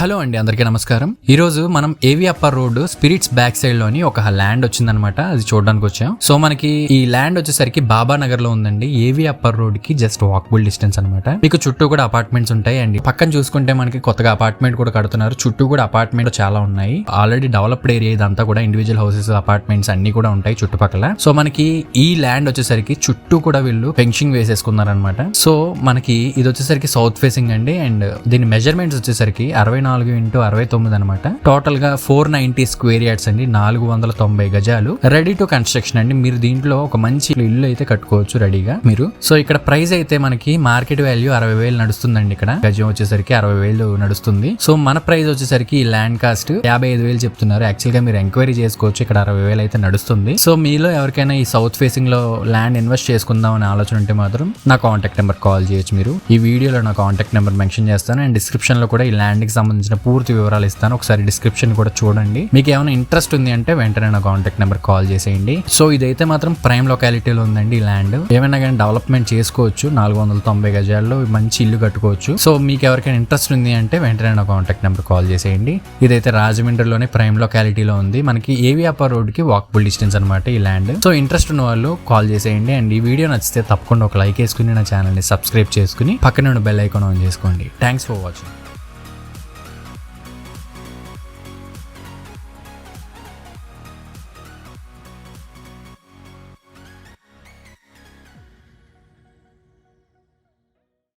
Hello అండి అందరికీ నమస్కారం. ఈరోజు మనం ఏవి అప్పర్ రోడ్ స్పిరిట్స్ బ్యాక్ సైడ్లోని ఒక ల్యాండ్ వచ్చిందనమాట అది చూడడానికి వచ్చాం. సో మనకి ఈ ల్యాండ్ వచ్చేసరికి బాబా నగర్లో ఉందండి ఏవి అప్పర్ రోడ్కి జస్ట్ వాకబుల్ డిస్టెన్స్ అనమాట మీకు చుట్టూ కూడా అపార్ట్మెంట్స్ ఉంటాయి అండి. పక్కన చూసుకుంటే మనకి కొత్తగా అపార్ట్మెంట్ కూడా కడుతున్నారు చుట్టూ కూడా అపార్ట్మెంట్ చాలా ఉన్నాయి. ఆల్రెడీ డెవలప్డ్ ఏరియా ఇదంతా కూడా ఇండివిజువల్ హౌసెస్ అపార్ట్మెంట్స్ అన్ని కూడా ఉంటాయి చుట్టుపక్కల. సో మనకి ఈ ల్యాండ్ వచ్చేసరికి చుట్టూ కూడా వీళ్ళు ఫెన్సింగ్ వేసేసుకున్నారనమాట సో మనకి ఇది వచ్చేసరికి సౌత్ ఫేసింగ్ అండి అండ్ దీని మెజర్మెంట్స్ వచ్చేసరికి అరవై నాలుగు ఇంటూ అరవై తొమ్మిది అనమాట టోటల్గా ఫోర్ నైన్టీ స్క్వేర్ యార్డ్స్ అండి. నాలుగు వందల తొంభై గజాలు. రెడీ టు కన్స్ట్రక్షన్ అండి. మీరు దీంట్లో ఒక మంచి ఇల్లు అయితే కట్టుకోవచ్చు రెడీగా మీరు. సో ఇక్కడ ప్రైస్ అయితే మనకి మార్కెట్ వాల్యూ అరవై వేలు నడుస్తుందండి ఇక్కడ. గజం వచ్చేసరికి అరవై వేలు నడుస్తుంది. సో మన ప్రైస్ వచ్చేసరికి ఈ ల్యాండ్ కాస్ట్ యాభై ఐదు వేలు చెప్తున్నారు. యాక్చువల్గా మీరు ఎంక్వైరీ చేసుకోవచ్చు. ఇక్కడ అరవై వేలు అయితే నడుస్తుంది. సో మీలో ఎవరికైనా ఈ సౌత్ ఫేసింగ్లో ల్యాండ్ ఇన్వెస్ట్ చేసుకుందాం అనే ఆలోచన ఉంటే మాత్రం నా కాంటాక్ట్ నెంబర్ కాల్ చేయొచ్చు మీరు. ఈ వీడియోలో నా కాంటాక్ట్ నెంబర్ మెన్షన్ చేస్తాను. అండ్ డిస్క్రిప్షన్లో కూడా ఈ ల్యాండ్కి సంబంధించిన పూర్తి వివరాలు ఇస్తాను. ఒకసారి డిస్క్రిప్షన్ కూడా చూడండి. మీకు ఏమైనా ఇంట్రెస్ట్ ఉంది అంటే వెంటనే నా కాంటాక్ట్ నెంబర్ కాల్ చేసేయండి. సో ఇదైతే మాత్రం ప్రైమ్ లొకాలిటీలో ఉందండి ఈ ల్యాండ్ ఏమైనా కానీ డెవలప్మెంట్ చేసుకోవచ్చు. నాలుగు వందల తొంభై గజాల్లో మంచి ఇల్లు కట్టుకోవచ్చు. సో మీకు ఎవరికైనా ఇంట్రెస్ట్ ఉంది అంటే వెంటనే నా కాంటాక్ట్ నెంబర్ కాల్ చేసేయండి. ఇదైతే రాజమండ్రిలోనే ప్రైమ్ లొకాలిటీలో ఉంది. మనకి ఏవి అప్పర్ రోడ్కి వాకబుల్ డిస్టెన్స్ అనమాట ఈ ల్యాండ్ సో ఇంట్రెస్ట్ ఉన్న వాళ్ళు కాల్ చేసేయండి. అండ్ ఈ వీడియో నచ్చితే తప్పకుండా ఒక లైక్ వేసుకుని నా ఛానల్ని సబ్స్క్రైబ్ చేసుకుని పక్కన ఉన్న బెల్ ఐకాన్ ఆన్ చేసుకోండి. Thanks for watching